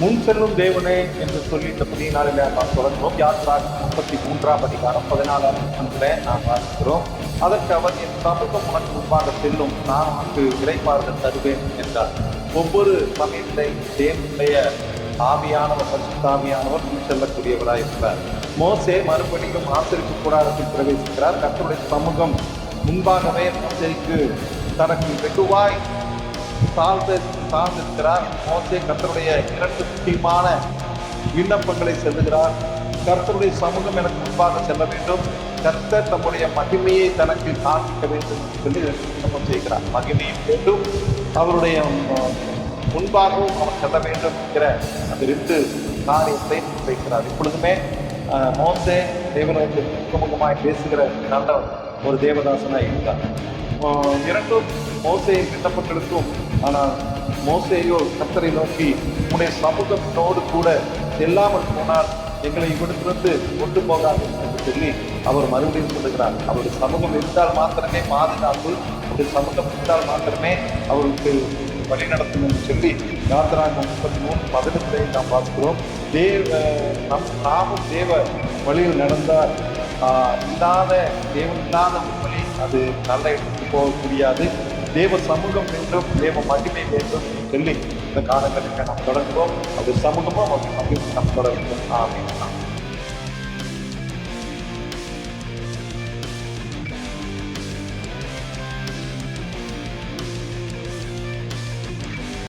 முன் செல்லும் தேவனே என்று சொல்லி இந்த புதிய நாளில் நாம் தொடர்ந்தோம். யாத்ரா முப்பத்தி மூன்றாம் அதிகாரம் பதினாலாம் வசனத்திலே நாம் வாசிக்கிறோம். அதற்கு அவர் என் சமூகம் உனக்கு முன்பாக செல்லும். நான் உனக்கு இறைப்பார்கள் தருவேன் என்றார். ஒவ்வொரு சமயத்திலே தேவனுடைய ஆவியானவர் பரிசுத்தாவியானவர் முன் செல்லக்கூடியவராக இருக்கிறார் மோசே மறுபடியும் ஆசிரியர் கூடாரத்தில் பிரவேசிக்கிறார். கற்றுடைய சமூகம் முன்பாகவே மோசேக்கு தனக்கு வெகுவாய் சார்ந்து சார்ந்திருக்கிறார். மோசே கத்தருடைய இரண்டு முக்கியமான விண்ணப்பங்களை செல்லுகிறார் கர்த்தருடைய சமூகம் எனக்கு முன்பாக செல்ல வேண்டும். கர்த்தர் தம்முடைய மகிமையை தனக்கு காண்பிக்க வேண்டும் என்று சொல்லி விண்ணப்பம் செய்கிறார். மகிமையும் வேண்டும். அவருடைய முன்பாகவும் அவர் செல்ல வேண்டும் என்கிற அந்த ரெண்டு காரியத்தை வைக்கிறார். இப்பொழுதுமே மோசே தேவனுக்கு முகமுகமாய் பேசுகிற நல்ல ஒரு தேவதாசனாக இருந்தார். இரண்டும் மோசையை கட்டப்பட்டிருக்கும் ஆனால் மோசையோ கத்தரை நோக்கி உன்னை சமூகத்தோடு கூட செல்லாமல் போனால் எங்களை இவ்விடத்திலிருந்து கொண்டு போகாது என்று சொல்லி அவர் மறுபடியும் சொல்லுகிறார். அவருடைய சமூகம் இருந்தால் மாத்திரமே பாதுகாப்பு அவருடைய சமூகம் இருந்தால் மாத்திரமே அவருக்கு வழி நடத்தும் என்று சொல்லி யாத்திராங்க முப்பத்தி மூணு பதினெட்டை நாம் பார்க்கிறோம். தேவ நம் நாமும் தேவ வழியில் நடந்தால் இல்லாத தேவன் இல்லாத வழி அது நல்ல இடத்துக்கு போக முடியாது தேவ சமூகம் வேண்டும் தேவ மகிமை வேண்டும். சொல்லி இந்த காலகட்டத்தை நாம் தொடங்குவோம் அது சமூகமும் அவர் மகிழ்ச்சி நாம் தொடர்கிறோம் ஆமென்